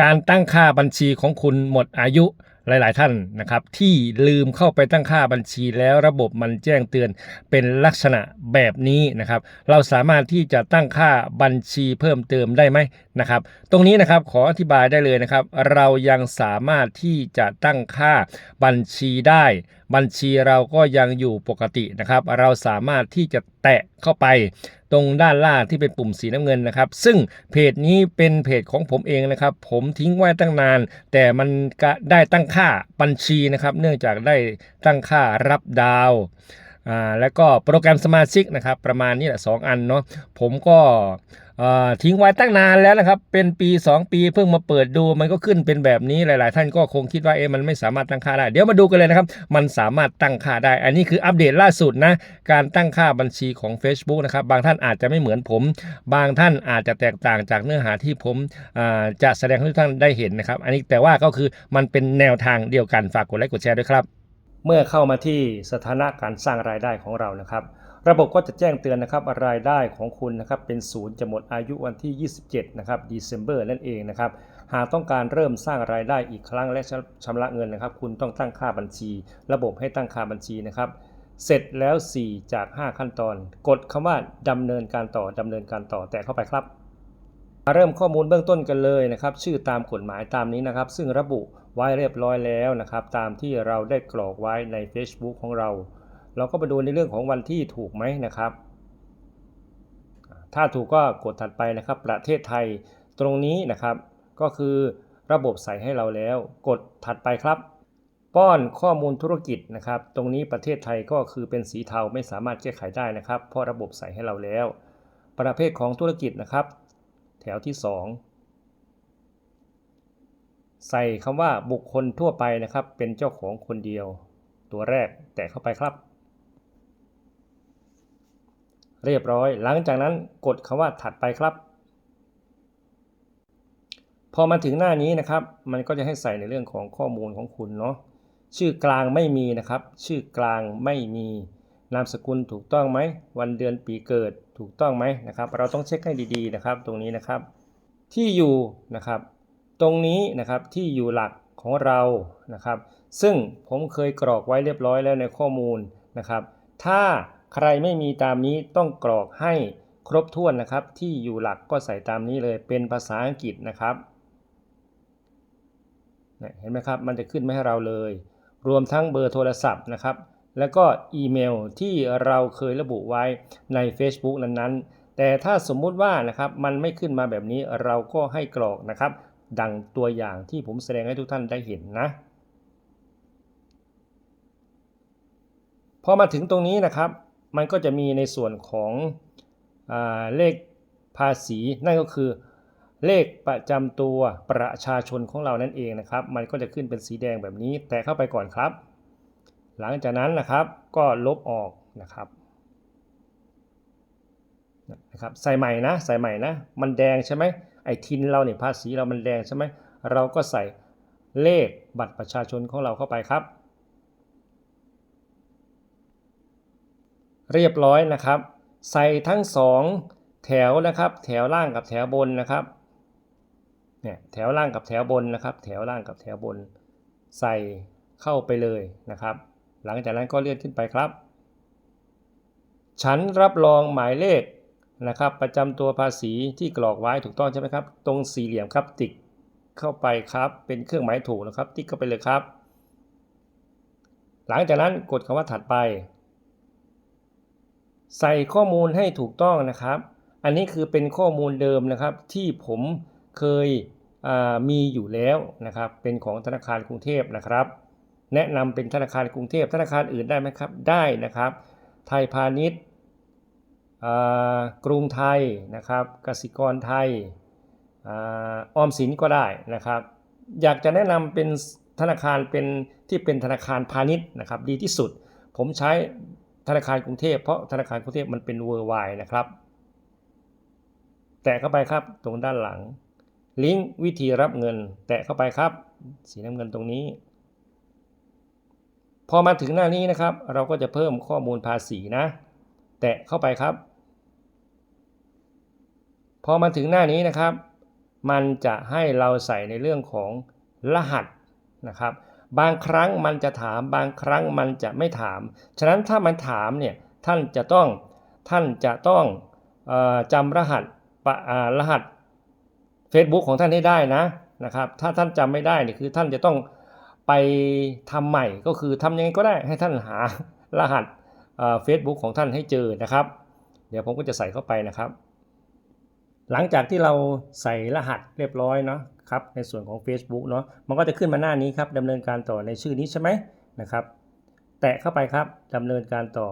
การตั้งค่าบัญชีของคุณหมดอายุ หลาย ๆ ท่านนะครับ ที่ลืมเข้าไปตั้งค่าบัญชีแล้วระบบมันแจ้งเตือนเป็นลักษณะแบบนี้นะครับ เราสามารถที่จะตั้งค่าบัญชีเพิ่มเติมได้ไหมนะครับ ตรงนี้นะครับขออธิบายได้เลยนะครับ เรายังสามารถที่จะตั้งค่าบัญชีได้ บัญชีเราก็ยังอยู่ปกตินะครับ เราสามารถที่จะแตะเข้าไปตรงด้านล่างที่เป็นปุ่มสีน้ำเงินนะครับ ซึ่งเพจนี้เป็นเพจของผมเองนะครับ ผมทิ้งไว้ตั้งนาน แต่มันได้ตั้งค่าบัญชีนะครับ เนื่องจากได้ตั้งค่ารับดาวอ่าแล้วก็โปรแกรมสมาชิกนะครับ ประมาณนี้แหละสองอันเนาะผมก็ ทิ้งไว้ตั้งนานแล้วนะครับ เป็นปี 2 ปีเพิ่งมาเปิดดูมันก็ขึ้นเป็นแบบนี้หลาย ๆ ท่านก็คงคิดว่าเอ๊ะมันไม่สามารถตั้งค่าได้ เดี๋ยวมาดูกันเลยนะครับ มันสามารถตั้งค่าได้ อันนี้คืออัปเดตล่าสุดนะ การตั้งค่าบัญชีของ Facebook นะครับ บางท่านอาจจะไม่เหมือนผม บางท่านอาจจะแตกต่างจากเนื้อหาที่ผมจะแสดงให้ทุกท่านได้เห็นนะครับ อันนี้แต่ว่าก็คือมันเป็นแนวทางเดียวกันฝากกดไลค์กดแชร์ด้วยครับ เมื่อเข้ามาที่สถานะการสร้างรายได้ของเรานะครับ ระบบก็จะแจ้งเตือนนะครับรายได้ของคุณนะครับเป็นศูนย์จะหมดอายุวันที่ 27 นะครับ December นั่นเองนะครับหากต้องการเริ่มสร้างรายได้อีกครั้งและชำระเงินนะครับ คุณต้องตั้งค่าบัญชี ระบบให้ตั้งค่าบัญชีนะครับ เสร็จแล้ว 4 จาก 5 ขั้นตอน กดคำว่าดำเนินการต่อดำเนินการต่อแตะเข้าไปครับมาเริ่มข้อมูลเบื้องต้นกันเลยนะครับ ชื่อตามกฎหมายตามนี้นะครับ ซึ่งระบุไว้เรียบร้อยแล้วนะครับ ตามที่เราได้กรอกไว้ใน Facebook ของเรา เราก็มาดูในเรื่องของวันที่ถูกไหมนะครับ ถ้าถูกก็กดถัดไปนะครับ ประเทศไทยตรงนี้นะครับ ก็คือระบบใส่ให้เราแล้ว กดถัดไปครับ ป้อนข้อมูลธุรกิจนะครับ ตรงนี้ประเทศไทยก็คือเป็นสีเทาไม่สามารถแก้ไขได้นะครับ เพราะระบบใส่ให้เราแล้ว ประเภทของธุรกิจนะครับ แถวที่ 2ใส่คำว่าบุคคลทั่วไปนะครับ เป็นเจ้าของคนเดียว ตัวแรกแตะเข้าไปครับ เรียบร้อย หลังจากนั้นกดคำว่าถัดไปครับ พอมาถึงหน้านี้นะครับ มันก็จะให้ใส่ในเรื่องของข้อมูลของคุณเนาะชื่อกลางไม่มีนะครับ ชื่อกลางไม่มีนามสกุลถูกต้องไหม วันเดือนปีเกิดถูกต้องไหมนะครับ เราต้องเช็คให้ดีๆนะครับ ตรงนี้นะครับ ที่อยู่นะครับ ตรงนี้นะครับที่อยู่หลักของเรานะครับ ซึ่งผมเคยกรอกไว้เรียบร้อยแล้วในข้อมูลนะครับ ถ้า ใครไม่มีตามนี้ต้องกรอกให้ครบถ้วนนะครับ ที่อยู่หลักก็ใส่ตามนี้เลยเป็นภาษาอังกฤษนะครับเห็นไหมครับ มันจะขึ้นมาให้เราเลย รวมทั้งเบอร์โทรศัพท์นะครับ แล้วก็อีเมลที่เราเคยระบุไว้ใน Facebook นั้นๆ แต่ถ้าสมมุติว่านะครับมันไม่ขึ้นมาแบบนี้เราก็ให้กรอกนะครับ ดังตัวอย่างที่ผมแสดงให้ทุกท่านได้เห็นนะพอมาถึงตรงนี้นะครับ มันก็จะมีในส่วนของอเลขภาษี นั่นก็คือ เลขประจำตัวประชาชนของเรานั่นเองนะครับ มันก็จะขึ้นเป็นสีแดงแบบนี้ แต่เข้าไปก่อนครับ หลังจากนั้นนะครับก็ลบออกนะครับนะครับใส่ใหม่นะใส่ใหม่นะ มันแดงใช่ไหมไอ้ทินเราเนี่ยภาษีเรามันแดงใช่ไหมเราก็ใส่เลขบัตรประชาชนของเราเข้าไปครับ เรียบร้อยนะครับ ใส่ทั้งสองแถวนะครับ แถวล่างกับแถวบนนะครับเนี่ยแถวล่างกับแถวบนนะครับ แถวล่างกับแถวบน ใส่เข้าไปเลยนะครับ หลังจากนั้นก็เลื่อนขึ้นไปครับ ฉันรับรองหมายเลขนะครับ ประจำตัวภาษีที่กรอกไว้ถูกต้องใช่ไหมครับ ตรงสี่เหลี่ยมครับติ๊กเข้าไปครับ เป็นเครื่องหมายถูกนะครับ ติ๊กเข้าไปเลยครับ หลังจากนั้นกดคำว่าถัดไป ใส่ข้อมูลให้ถูกต้องนะครับ อันนี้คือเป็นข้อมูลเดิมนะครับ ที่ผมเคยมีอยู่แล้วนะครับ เป็นของธนาคารกรุงเทพนะครับ แนะนำเป็นธนาคารกรุงเทพธนาคารอื่นได้ไหมครับ ได้นะครับ ไทยพาณิชย์กรุงไทยนะครับกสิกรไทยออมสินก็ได้นะครับ อยากจะแนะนำเป็นธนาคารเป็นที่เป็นธนาคารพาณิชย์นะครับ ดีที่สุด ผมใช้ ธนาคารกรุงเทพเพราะธนาคารกรุงเทพมันเป็นเวอร์ไวนะครับ แตะเข้าไปครับตรงด้านหลัง ลิงก์วิธีรับเงิน แตะเข้าไปครับ สีน้ำเงินตรงนี้ พอมาถึงหน้านี้นะครับ เราก็จะเพิ่มข้อมูลภาษีนะ แตะเข้าไปครับ พอมาถึงหน้านี้นะครับ มันจะให้เราใส่ในเรื่องของรหัสนะครับ บางครั้งมันจะถาม บางครั้งมันจะไม่ถาม ฉะนั้นถ้ามันถามเนี่ยท่านจะต้องท่านจะต้องอจำรหัสรหัส Facebook ของท่านให้ได้นะนะครับ ถ้าท่านจำไม่ได้เนี่ยคือท่านจะต้องไปทำใหม่ก็คือทำยังไงก็ได้ให้ท่านหารหัสเฟซบุ๊กของท่านให้เจอนะครับ เดี๋ยวผมก็จะใส่เข้าไปนะครับ หลังจากที่เราใส่รหัสเรียบร้อยเนาะ ครับในส่วนของ Facebook เนาะมันก็จะขึ้นมาหน้านี้ครับดำเนินการต่อในชื่อนี้ใช่ไหมนะครับ แตะเข้าไปครับดำเนินการต่อ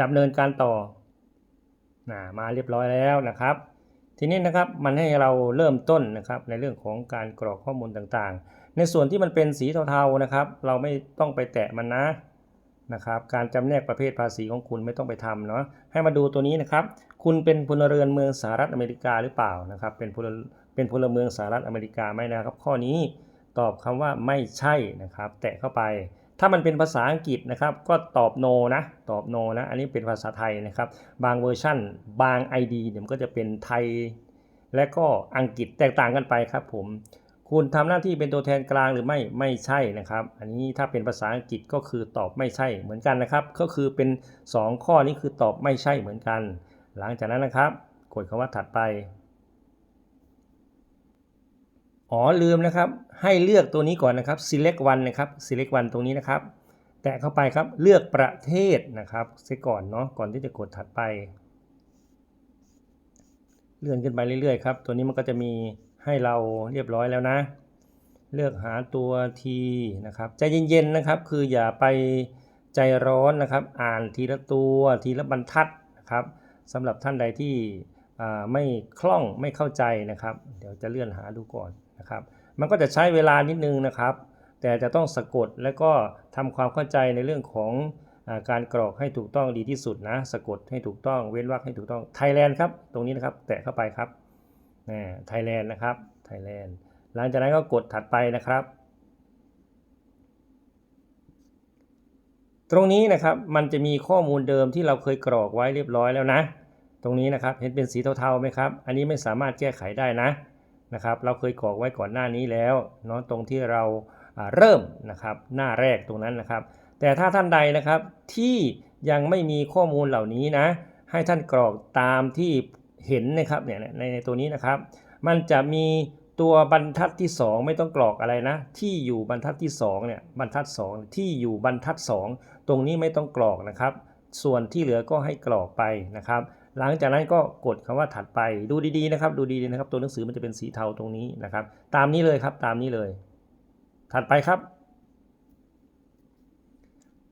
ดำเนินการต่อนะมาเรียบร้อยแล้วนะครับ ทีนี้นะครับมันให้เราเริ่มต้นนะครับในเรื่องของการกรอกข้อมูลต่างๆ ในส่วนที่มันเป็นสีเทาๆนะครับ เราไม่ต้องไปแตะมันนะนะครับการจำแนกประเภทภาษีของคุณไม่ต้องไปทำเนาะให้มาดูตัวนี้นะครับ คุณเป็นพลเรือนเมืองสหรัฐอเมริกาหรือเปล่านะครับ เป็นพล เป็นพลเมืองสหรัฐอเมริกาไหมนะครับ ข้อนี้ตอบคำว่าไม่ใช่นะครับ แตะเข้าไป ถ้ามันเป็นภาษาอังกฤษนะครับ ก็ตอบ no นะ ตอบ no นะ อันนี้เป็นภาษาไทยนะครับ บางเวอร์ชั่น บาง ID เนี่ยมันก็จะเป็นไทย และก็อังกฤษแตกต่างกันไปครับผมคุณทำหน้าที่เป็นตัวแทนกลางหรือไม่ไม่ใช่นะครับ อันนี้ถ้าเป็นภาษาอังกฤษก็คือตอบไม่ใช่เหมือนกันนะครับ ก็คือเป็น 2 ข้อนี้คือตอบไม่ใช่เหมือนกัน หลังจากนั้นนะครับกดคำว่าถัดไป อ๋อลืมนะครับ ให้เลือกตัวนี้ก่อนนะครับ select one นะครับ select one ตรงนี้นะครับ แตะเข้าไปครับเลือกประเทศนะครับเสียก่อนเนาะก่อนที่จะกดถัดไป เลื่อนขึ้นไปเรื่อยๆครับ ตัวนี้มันก็จะมีให้เราเรียบร้อยแล้วนะ เลือกหาตัวทีนะครับใจเย็นๆนะครับ คืออย่าไปใจร้อนนะครับ อ่านทีละตัวทีละบรรทัดนะครับสำหรับท่านใดที่อ่าไม่คล่องไม่เข้าใจนะครับ เดี๋ยวจะเลื่อนหาดูก่อน นะครับ มันก็จะใช้เวลานิดนึงนะครับ แต่จะต้องสะกดและก็ทำความเข้าใจในเรื่องของอการกรอกให้ถูกต้องดีที่สุดนะ สะกดให้ถูกต้อง เว้นวรรคให้ถูกต้อง ไทยแลนด์ครับ ตรงนี้นะครับ แตะเข้าไปครับไทยแลนด์นะครับ ไทยแลนด์ หลังจากนั้นก็กดถัดไปนะครับ ตรงนี้นะครับ มันจะมีข้อมูลเดิมที่เราเคยกรอกไว้เรียบร้อยแล้วนะ ตรงนี้นะครับ เห็นเป็นสีเทาๆไหมครับ อันนี้ไม่สามารถแก้ไขได้นะ นะครับ เราเคยกรอกไว้ก่อนหน้านี้แล้วเนาะตรงที่เราเริ่มนะครับหน้าแรกตรงนั้นนะครับ แต่ถ้าท่านใดนะครับที่ยังไม่มีข้อมูลเหล่านี้นะ ให้ท่านกรอกตามที่เห็นนะครับเนี่ยในในตัวนี้นะครับ มันจะมีตัวบรรทัดที่ 2 ไม่ต้องกรอกอะไรนะ ที่อยู่บรรทัดที่2เนี่ยบรรทัด 2 ที่อยู่บรรทัด 2 ตรงนี้ไม่ต้องกรอกนะครับ ส่วนที่เหลือก็ให้กรอกไปนะครับ หลังจากนั้นก็กดคำว่าถัดไปดูดีๆนะครับ ดูดีๆนะครับ ตัวหนังสือมันจะเป็นสีเทาตรงนี้นะครับ ตามนี้เลยครับตามนี้เลย ถัดไปครับ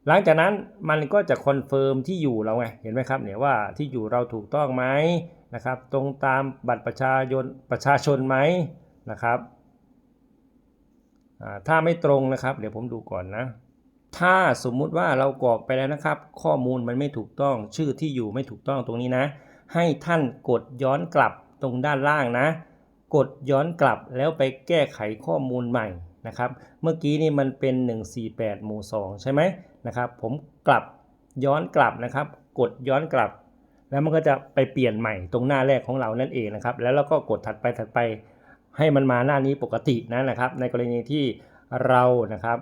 หลังจากนั้นมันก็จะคอนเฟิร์มที่อยู่เราไงเห็นไหมครับเนี่ยว่าที่อยู่เราถูกต้องไหมนะครับ ตรงตามบัตรประชาชนประชาชนไหมนะครับถ้าไม่ตรงนะครับ เดี๋ยวผมดูก่อนนะ ถ้าสมมุติว่าเรากรอกไปแล้วนะครับ ข้อมูลมันไม่ถูกต้องชื่อที่อยู่ไม่ถูกต้องตรงนี้นะ ให้ท่านกดย้อนกลับตรงด้านล่างนะ กดย้อนกลับแล้วไปแก้ไขข้อมูลใหม่นะครับ เมื่อกี้นี่มันเป็น 148 หมู่ 2 ใช่ไหมนะครับ ผมกลับย้อนกลับนะครับ กดย้อนกลับ แล้วมันก็จะไปเปลี่ยนใหม่ตรงหน้าแรกของเรานั่นเองนะครับ แล้วเราก็กดถัดไปถัดไปให้มันมาหน้านี้ปกตินะนะครับ ในกรณีที่เรานะครับ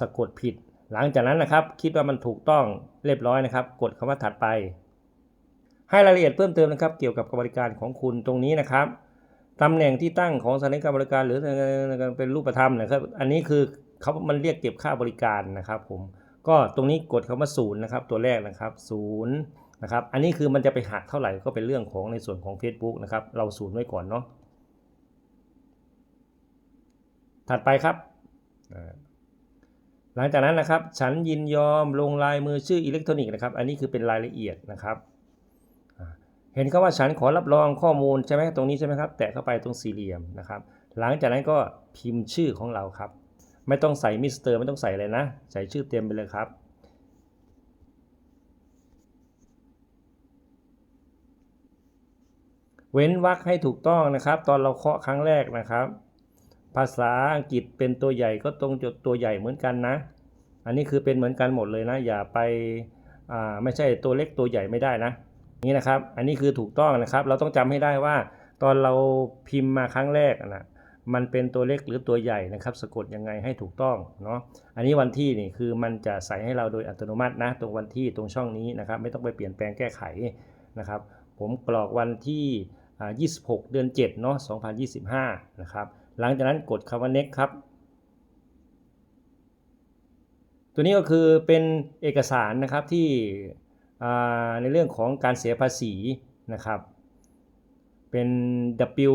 สะกดผิด หลังจากนั้นนะครับ คิดว่ามันถูกต้องเรียบร้อยนะครับ กดคำว่าถัดไป ให้รายละเอียดเพิ่มเติมนะครับ เกี่ยวกับบริการของคุณตรงนี้นะครับตำแหน่งที่ตั้งของสถานการบริการหรือเป็นรูปธรรมนะครับ อันนี้คือเขามันเรียกเก็บค่าบริการนะครับผมก็ตรงนี้กดคำว่าศูนย์นะครับ ตัวแรกนะครับศูนย์นะครับ อันนี้คือมันจะไปหักเท่าไหร่ก็เป็นเรื่องของในส่วนของ Facebook นะครับ เราศูนย์ไว้ก่อนเนาะถัดไปครับ หลังจากนั้นนะครับ ฉันยินยอมลงลายมือชื่ออิเล็กทรอนิกส์นะครับ อันนี้คือเป็นรายละเอียดนะครับ เห็นคำว่าฉันขอรับรองข้อมูลใช่ไหมตรงนี้ใช่ไหมครับ แตะเข้าไปตรงสี่เหลี่ยมนะครับ หลังจากนั้นก็พิมพ์ชื่อของเราครับ ไม่ต้องใส่มิสเตอร์ไม่ต้องใส่เลยนะ ใส่ชื่อเต็มไปเลยครับเว้นวรรคให้ถูกต้องนะครับ ตอนเราเคาะครั้งแรกนะครับ ภาษาอังกฤษเป็นตัวใหญ่ก็ตรงจุดตัวใหญ่เหมือนกันนะ อันนี้คือเป็นเหมือนกันหมดเลยนะ อย่าไปอ่าไม่ใช่ตัวเล็กตัวใหญ่ไม่ได้นะ นี่นะครับ อันนี้คือถูกต้องนะครับ เราต้องจำให้ได้ว่า ตอนเราพิมพ์มาครั้งแรกนะมันเป็นตัวเล็กหรือตัวใหญ่นะครับ สะกดยังไงให้ถูกต้องเนาะ อันนี้วันที่นี่คือมันจะใส่ให้เราโดยอัตโนมัตินะ ตรงวันที่ตรงช่องนี้นะครับ ไม่ต้องไปเปลี่ยนแปลงแก้ไขนะครับ ผมกรอกวันที่อ่า26 เดือน7เนาะ 2025 นะครับ หลังจากนั้นกดคำว่า next ครับ ตัวนี้ก็คือเป็นเอกสารนะครับที่ในเรื่องของการเสียภาษีนะครับ เป็น W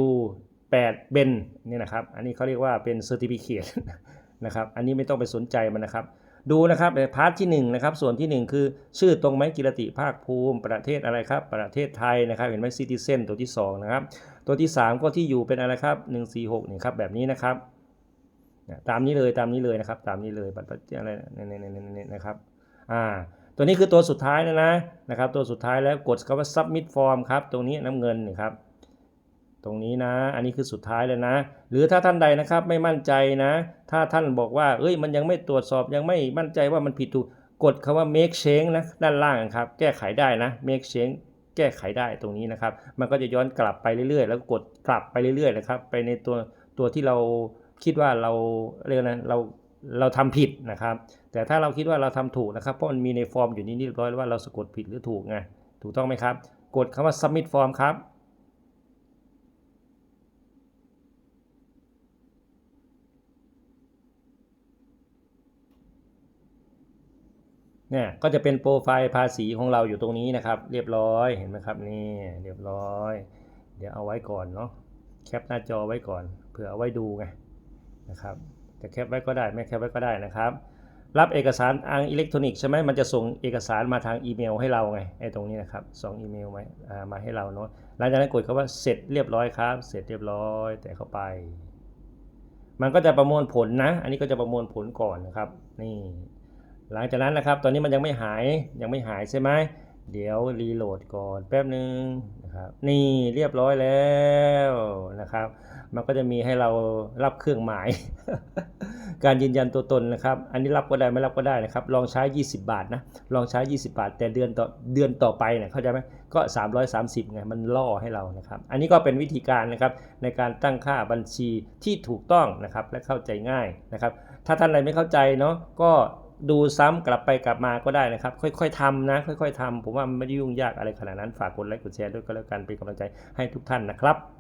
8เบนนี่นะครับ อันนี้เขาเรียกว่าเป็น Certificate นะครับ อันนี้ไม่ต้องไปสนใจมันนะครับ ดูนะครับในพาร์ทที่1นะครับส่วนทีหนึ่1 คือชื่อตรงไหมกิรติภาคภูมิ ประเทศอะไรครับ ประเทศไทยนะครับ เห็นไหมซิติเซนตัวที่2นะครับตัวที่ 3 ก็ที่อยู่เป็นอะไรครับ146นี่ครับแบบนี้นะครับตามนี้เลยตามนี้เลยนะครับ ตามนี้เลยบัตรประชาอะไรเนี่ยนะครับอ่าตัวนี้คือตัวสุดท้ายนะนะนะครับ ตัวสุดท้ายแล้วกดคำว่า submit form ครับ ตรงนี้น้ำเงินนี่ครับ ตรงนี้นะ อันนี้คือสุดท้ายแล้วนะ หรือถ้าท่านใดนะครับไม่มั่นใจนะ ถ้าท่านบอกว่า เอ้ย มันยังไม่ตรวจสอบยังไม่มั่นใจว่ามันผิดถูก กดคำว่า make change นะ ด้านล่างครับ แก้ไขได้นะ make change แก้ไขได้ตรงนี้นะครับ มันก็จะย้อนกลับไปเรื่อยๆ แล้วกดกลับไปเรื่อยๆนะครับ ไปในตัวตัวที่เราคิดว่าเราเรียกนะเราเราทำผิดนะครับ แต่ถ้าเราคิดว่าเราทำถูกนะครับ เพราะมันมีในฟอร์มอยู่นี่เรียบร้อยแล้วว่าเราสะกดผิดหรือถูกไง ถูกต้องไหมครับ กดคำว่า submit form ครับ เนี่ยก็จะเป็นโปรไฟล์ภาษีของเราอยู่ตรงนี้นะครับ เรียบร้อยเห็นไหมครับนี่เรียบร้อย เดี๋ยวเอาไว้ก่อนเนาะแคปหน้าจอไว้ก่อนเผื่อเอาไว้ดูไงนะครับจะแคปไว้ก็ได้ไม่แคปไว้ก็ได้นะครับ รับเอกสารทางอิเล็กทรอนิกส์ใช่ไหมมันจะส่งเอกสารมาทางอีเมลให้เราไงไอ้ตรงนี้นะครับส่งอีเมลมามาให้เราเนาะหลังจากนั้นกดคำว่าเสร็จเรียบร้อยครับ เสร็จเรียบร้อยแต่เข้าไป มันก็จะประมวลผลนะ อันนี้ก็จะประมวลผลก่อนนะครับนี่ หลังจากนั้นนะครับ ตอนนี้มันยังไม่หายยังไม่หายใช่ไหมเดี๋ยวรีโหลดก่อนแป๊บหนึ่งนะครับนี่เรียบร้อยแล้วนะครับ มันก็จะมีให้เรารับเครื่องหมาย การยืนยันตัวตนนะครับ อันนี้รับก็ได้ไม่รับก็ได้นะครับ ลองใช้ 20 บาทนะลองใช้ 20 บาท แต่เดือนต่อเดือนต่อไปเนี่ยเข้าใจไหมก็ 330ไงมันล่อให้เรานะครับ อันนี้ก็เป็นวิธีการนะครับในการตั้งค่าบัญชีที่ถูกต้องนะครับและเข้าใจง่ายนะครับ ถ้าท่านใดไม่เข้าใจเนาะก็ ดูซ้ำกลับไปกลับมาก็ได้นะครับ ค่อยๆทำนะ ค่อยๆทำผมว่ามันไม่ได้ยุ่งยากอะไรขนาดนั้นฝากกดไลค์กดแชร์ด้วยก็แล้วกันเป็นกำลังใจให้ทุกท่านนะครับ